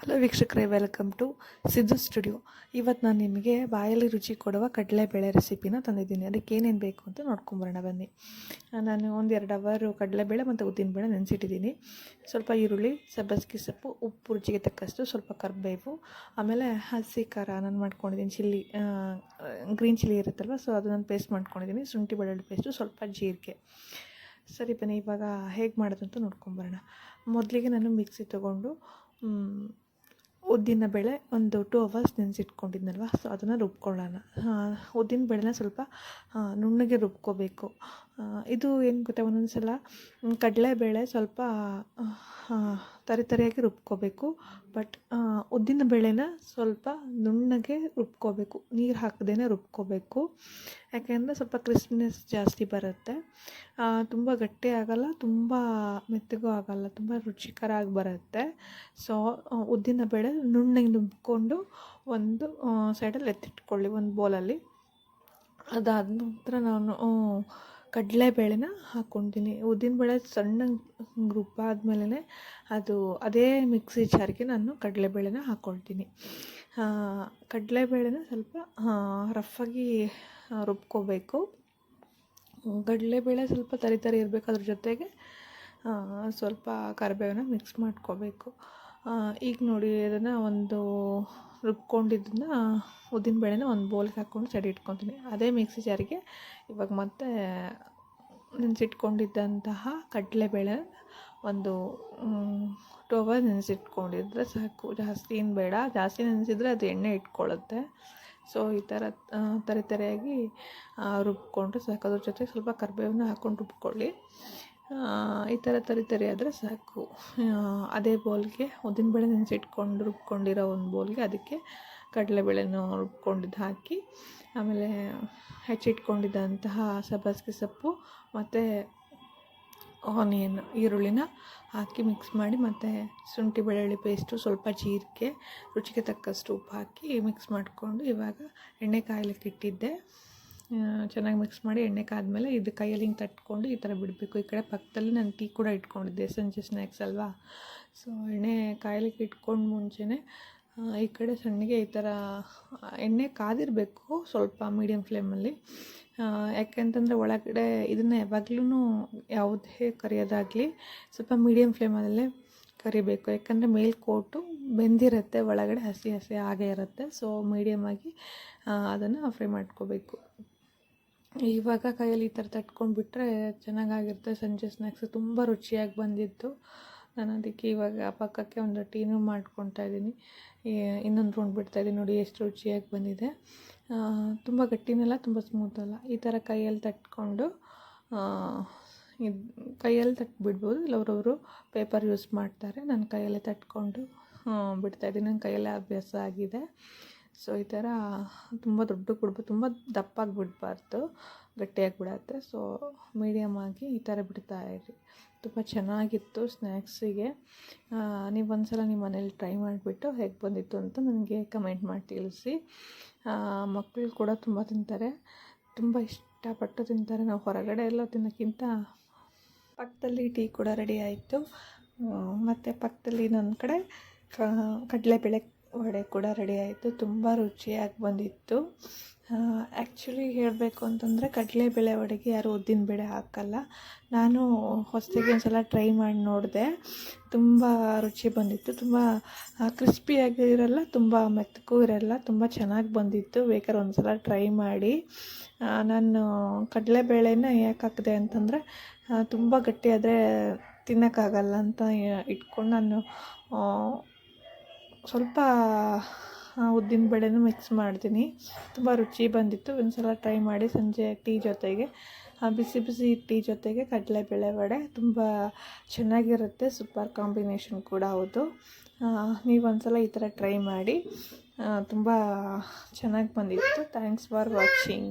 Hello ವೀಕ್ಷಕರೇ welcome to Siddu studio ಇವತ್ತು ನಾನು ನಿಮಗೆ ಬಾಯಲ್ಲಿ ರುಚಿ ಕೊಡುವ ಕಡಲೆಬೇಳೆ ರೆಸಿಪಿನ ತಂದಿದ್ದೀನಿ. ಅದಕ್ಕೆ ಏನೇನು ಬೇಕು ಅಂತ ನೋಡ್ಕೊಂಬರೋಣ, ಬನ್ನಿ. ನಾನು ಒಂದು ಎರಡು ಅವರು ಕಡಲೆಬೇಳೆ ಮತ್ತು ಉದ್ದಿನಬೇಳೆ ನೆನೆಸಿಟ್ಟಿದ್ದೀನಿ. ಸ್ವಲ್ಪ ಈರುಳ್ಳಿ ಸಬ್ಬಸಿಗೆ ಸೊಪ್ಪು, ಉಪ್ಪು ರುಚಿಗೆ ತಕ್ಕಷ್ಟು ಸ್ವಲ್ಪ ಕರಿಬೇವು, ಆಮೇಲೆ ಹಸಿ ಖಾರ ನಾನು ಮಾಡ್ಕೊಂಡಿದ್ದೀನಿ, ಚಿಲ್ಲಿ ಗ್ರೀನ್ ಚಿಲ್ಲಿ ಇರುತ್ತಲ್ವ ಸೊ ಅದು ನಾನು ಪೇಸ್ಟ್ ಮಾಡ್ಕೊಂಡಿದ್ದೀನಿ. ಶುಂಠಿ ಬೆಳ್ಳುಳ್ಳಿ ಪೇಸ್ಟು ಸ್ವಲ್ಪ ಜೀರಿಗೆ. ಸರಿ ಬನ್ನಿ, ಇವಾಗ ಹೇಗೆ ಮಾಡೋದು ಅಂತ ನೋಡ್ಕೊಂಬರೋಣ. ಮೊದಲಿಗೆ ನಾನು ಮಿಕ್ಸಿ ತೊಗೊಂಡು ಉದ್ದಿನ ಬೇಳೆ ಒಂದು ಟೂ ಅವರ್ಸ್ ನೆನೆಸಿಟ್ಕೊಂಡಿದ್ನಲ್ವ? ಸೊ ಅದನ್ನು ರುಬ್ಕೊಳ್ಳೋಣ. ಉದ್ದಿನ ಬೇಳೆನ ಸ್ವಲ್ಪ ನುಣ್ಣಗೆ ರುಬ್ಕೋಬೇಕು. ಇದು ಏನು ಗೊತ್ತಾ ಒಂದೊಂದು ಸಲ ಕಡಲೆ ಕಡಲೆಬೇಳೆ ಸ್ವಲ್ಪ ತರಿ ತರಿಯಾಗಿ ರುಬ್ಕೋಬೇಕು. ಬಟ್ ಉದ್ದಿನ ಬೇಳೆನ ಸ್ವಲ್ಪ ನುಣ್ಣಗೆ ರುಬ್ಕೋಬೇಕು. ನೀರು ಹಾಕದೇನೆ ರುಬ್ಕೋಬೇಕು. ಯಾಕೆಂದರೆ ಸ್ವಲ್ಪ ಕ್ರಿಸ್ಪಿನೆಸ್ ಜಾಸ್ತಿ ಬರುತ್ತೆ. ತುಂಬ ಗಟ್ಟಿ ಆಗಲ್ಲ, ತುಂಬ ಮೆತ್ತಗೂ ಆಗಲ್ಲ, ತುಂಬ ರುಚಿಕರ ಆಗಿ ಬರುತ್ತೆ ಸೊ ಉದ್ದಿನ ಬೇಳೆ ನುಣ್ಣಗೆ ನುಬ್ಕೊಂಡು ಒಂದು ಸೈಡಲ್ಲಿ ಎತ್ತಿಟ್ಕೊಳ್ಳಿ, ಒಂದು ಬೌಲಲ್ಲಿ ಅದಾದ ನಂತರ ನಾನು ಕಡಲೆಬೇಳೆನ ಹಾಕ್ಕೊತೀನಿ ಉದ್ದಿನಬೇಳೆ ಸಣ್ಣಗೆ ರುಬ್ಬಾದ್ಮೇಲೆ ಅದು ಅದೇ ಮಿಕ್ಸಿ ಜಾರಿಗೆ ನಾನು ಕಡಲೆಬೇಳೆನ ಹಾಕ್ಕೊಳ್ತೀನಿ. ಕಡಲೆಬೇಳೆನ ಸ್ವಲ್ಪ ರಫಾಗಿ ರುಬ್ಕೋಬೇಕು. ಕಡಲೆಬೇಳೆ ಸ್ವಲ್ಪ ತರಿ ತರಿ ಇರಬೇಕು ಅದ್ರ ಜೊತೆಗೆ ಸ್ವಲ್ಪ ಕರಿಬೇವನ್ನ ಮಿಕ್ಸ್ ಮಾಡ್ಕೋಬೇಕು. ಈಗ ನೋಡಿ ಅದನ್ನು ಒಂದು ಉದ್ದಿನ ಬೇಳೆನ ಒಂದು ಬೌಲ್ಗೆ ಹಾಕ್ಕೊಂಡು ಸೈಡ್ ಇಟ್ಕೊತೀನಿ. ಅದೇ ಮಿಕ್ಸಿ ಜಾರಿಗೆ ಇವಾಗ ಮತ್ತೆ ನೆನೆಸಿಟ್ಕೊಂಡಿದ್ದಂತಹ ಕಡಲೆಬೇಳೆ ಒಂದು ಟು ಅವರ್ ನೆನೆಸಿಟ್ಕೊಂಡಿದ್ರೆ ಸಾಕು. ಜಾಸ್ತಿ ಏನು ಬೇಡ. ಜಾಸ್ತಿ ನೆನೆಸಿದ್ರೆ ಅದು ಎಣ್ಣೆ ಇಟ್ಕೊಳ್ಳುತ್ತೆ. ಸೊ ಈ ಥರ ಆ, ರುಬ್ಕೊಂಡು ಸಾಕು. ಅದ್ರ ಜೊತೆ ಸ್ವಲ್ಪ ಕರಿಬೇವನ್ನ ಹಾಕ್ಕೊಂಡು ರುಬ್ಕೊಳ್ಳಿ. ಈ ಥರ ತರಿ ತರಿ ಆದರೆ ಸಾಕು. ಅದೇ ಬೌಲ್ಗೆ ಉದ್ದಿನಬೇಳೆ ನೆನೆಸಿಟ್ಕೊಂಡು ರುಬ್ಕೊಂಡಿರೋ ಒಂದು ಬೌಲ್ಗೆ ಅದಕ್ಕೆ ಕಡಲೆಬೇಳೆನೂ ರುಬ್ಕೊಂಡಿದ್ದು ಹಾಕಿ, ಆಮೇಲೆ ಹೆಚ್ಚಿಟ್ಕೊಂಡಿದ್ದಂತಹ ಸಬ್ಬಸಿಗೆ ಸೊಪ್ಪು ಮತ್ತು ಆನಿಯನ್ ಈರುಳ್ಳಿನ ಹಾಕಿ ಮಿಕ್ಸ್ ಮಾಡಿ ಮತ್ತು ಶುಂಠಿ ಬೆಳ್ಳುಳ್ಳಿ ಪೇಸ್ಟು ಸ್ವಲ್ಪ ಜೀರಿಗೆ, ರುಚಿಗೆ ತಕ್ಕಷ್ಟು ಉಪ್ಪು ಹಾಕಿ ಮಿಕ್ಸ್ ಮಾಡಿಕೊಂಡು ಇವಾಗ ಎಣ್ಣೆ ಕಾಯ್ಲಿಕ್ಕೆ ಇಟ್ಟಿದ್ದೆ. ಚೆನ್ನಾಗಿ ಮಿಕ್ಸ್ ಮಾಡಿ ಎಣ್ಣೆ ಕಾದ್ಮೇಲೆ ಇದು ಕೈಯಲ್ಲಿ ಹಿಂಗೆ ತಟ್ಕೊಂಡು ಈ ಥರ ಬಿಡಬೇಕು. ಈ ಕಡೆ ಪಕ್ಕದಲ್ಲಿ ನಾನು ಟೀ ಕೂಡ ಇಟ್ಕೊಂಡಿದ್ದೆ, ಸಂಜೆ ಸ್ನ್ಯಾಕ್ಸ್ ಅಲ್ವಾ? ಸೊ ಎಣ್ಣೆ ಕಾಯಲಿಕ್ಕೆ ಇಟ್ಕೊಂಡು ಮುಂಚೆನೇ ಈ ಕಡೆ ಸಣ್ಣಗೆ ಈ ಥರ ಎಣ್ಣೆ ಕಾದಿರಬೇಕು ಸ್ವಲ್ಪ ಮೀಡಿಯಮ್ ಫ್ಲೇಮಲ್ಲಿ ಯಾಕೆಂತಂದರೆ ಒಳಗಡೆ ಇದನ್ನು ಯಾವಾಗ್ಲೂ ಯಾವುದೇ ಕರಿಯೋದಾಗಲಿ ಸ್ವಲ್ಪ ಮೀಡಿಯಮ್ ಫ್ಲೇಮಲ್ಲೇ ಕರಿಬೇಕು. ಯಾಕಂದರೆ ಮೇಲ್ಕೋಟು ಬೆಂದಿರುತ್ತೆ, ಒಳಗಡೆ ಹಸಿ ಹಸಿ ಹಾಗೆ ಇರುತ್ತೆ. ಸೊ ಮೀಡಿಯಮಾಗಿ ಅದನ್ನು ಫ್ರೈ ಮಾಡ್ಕೋಬೇಕು. ಇವಾಗ ಕೈಯಲ್ಲಿ ಈ ಥರ ತಟ್ಕೊಂಡ್ಬಿಟ್ರೆ ಚೆನ್ನಾಗಾಗಿರುತ್ತೆ. ಸಂಜೆ ಸ್ನ್ಯಾಕ್ಸ್ ತುಂಬ ರುಚಿಯಾಗಿ ಬಂದಿತ್ತು. ನಾನು ಅದಕ್ಕೆ ಇವಾಗ ಪಕ್ಕಕ್ಕೆ ಒಂದು ಟೀನು ಮಾಡ್ಕೊತಾ ಇದ್ದೀನಿ. ಇನ್ನೊಂದು ರೌಂಡ್ ಬಿಡ್ತಾಯಿದ್ದೀನಿ ನೋಡಿ ಎಷ್ಟು ರುಚಿಯಾಗಿ ಬಂದಿದೆ. ತುಂಬ ಗಟ್ಟಿನಲ್ಲ, ತುಂಬ ಸ್ಮೂತ್ ಅಲ್ಲ. ಈ ಥರ ಕೈಯಲ್ಲಿ ತಟ್ಕೊಂಡು ಇದು, ಕೈಯಲ್ಲಿ ತಟ್ಬಿಡ್ಬೋದು. ಇಲ್ಲ ಅವರವರು ಪೇಪರ್ ಯೂಸ್ ಮಾಡ್ತಾರೆ. ನಾನು ಕೈಯಲ್ಲೇ ತಟ್ಕೊಂಡು ಬಿಡ್ತಾಯಿದ್ದೀನಿ ನನ್ನ ಕೈಯಲ್ಲೇ ಅಭ್ಯಾಸ ಆಗಿದೆ. ಸೊ, ಈ ಥರ ತುಂಬ ದೊಡ್ಡ ಬಿಡ್ಬಾರ್ದು ತುಂಬ ದಪ್ಪಾಗಿ ಬಿಡಬಾರ್ದು ಗಟ್ಟಿಯಾಗಿ ಬಿಡತ್ತೆ ಸೊ ಮೀಡಿಯಮ್ ಆಗಿ ಈ ಥರ ಬಿಡ್ತಾ ಇರಿ. ತುಂಬ ಚೆನ್ನಾಗಿತ್ತು ಸ್ನ್ಯಾಕ್ಸಿಗೆ ನೀವು ಒಂದ್ಸಲ ನಿಮ್ಮ ಮನೇಲಿ ಟ್ರೈ ಮಾಡಿಬಿಟ್ಟು ಹೇಗೆ ಬಂದಿತ್ತು ಅಂತ ನನಗೆ ಕಮೆಂಟ್ ಮಾಡಿ ತಿಳಿಸಿ. ಮಕ್ಕಳು ಕೂಡ ತುಂಬ ತಿಂತಾರೆ. ತುಂಬ ಇಷ್ಟಪಟ್ಟು ತಿಂತಾರೆ. ನಾವು ಹೊರಗಡೆ ಎಲ್ಲ ತಿನ್ನೋಕ್ಕಿಂತ ಪಕ್ಕದಲ್ಲಿ ಟೀ ಕೂಡ ರೆಡಿ ಆಯಿತು. ಮತ್ತು ಪಕ್ಕದಲ್ಲಿ ಇನ್ನೊಂದು ಕಡೆ ಕಡಲೆಬೇಳೆ ವಡೆ ಕೂಡ ರೆಡಿ ಆಯಿತು. ತುಂಬ ರುಚಿಯಾಗಿ ಬಂದಿತ್ತು. ಆ್ಯಕ್ಚುಲಿ ಹೇಳಬೇಕು ಅಂತಂದರೆ ಕಡಲೆಬೇಳೆ ವಡೆಗೆ ಯಾರು ಉದ್ದಿನ ಬೇಳೆ ಹಾಕಲ್ಲ. ನಾನು ಹೊಸದಾಗಿ ಒಂದು ಸಲ ಟ್ರೈ ಮಾಡಿ ನೋಡಿದೆ. ತುಂಬ ರುಚಿ ಬಂದಿತ್ತು. ತುಂಬ ಕ್ರಿಸ್ಪಿಯಾಗಿ ಇರಲ್ಲ ತುಂಬ ಮೆತ್ತಗೂ ಇರಲ್ಲ, ತುಂಬ ಚೆನ್ನಾಗಿ ಬಂದಿತ್ತು. ಬೇಕಾದ್ರೆ ಒಂದು ಸಲ ಟ್ರೈ ಮಾಡಿ ನಾನು ಕಡಲೆಬೇಳೆನ ಯಾಕೆ ಹಾಕಿದೆ ಅಂತಂದರೆ ತುಂಬ ಗಟ್ಟಿಯಾದರೆ ತಿನ್ನೋಕ್ಕಾಗಲ್ಲ ಅಂತ ಇಟ್ಕೊಂಡು ನಾನು ಸ್ವಲ್ಪ ಉದ್ದಿನ ಬೇಳೆನೂ ಮಿಕ್ಸ್ ಮಾಡ್ತೀನಿ. ತುಂಬ ರುಚಿ ಬಂದಿತ್ತು. ಒಂದು ಸಲ ಟ್ರೈ ಮಾಡಿ ಸಂಜೆ ಟೀ ಜೊತೆಗೆ ಬಿಸಿ ಬಿಸಿ ಟೀ ಜೊತೆಗೆ ಕಡಲೆಬೇಳೆ ವಡೆ. ತುಂಬ ಚೆನ್ನಾಗಿರುತ್ತೆ. ಸೂಪರ್ ಕಾಂಬಿನೇಷನ್ ಕೂಡ ಹೌದು. ನೀವು ಒಂದ್ಸಲ ಈ ಥರ ಟ್ರೈ ಮಾಡಿ ತುಂಬ ಚೆನ್ನಾಗಿ ಬಂದಿತ್ತು. Thanks for watching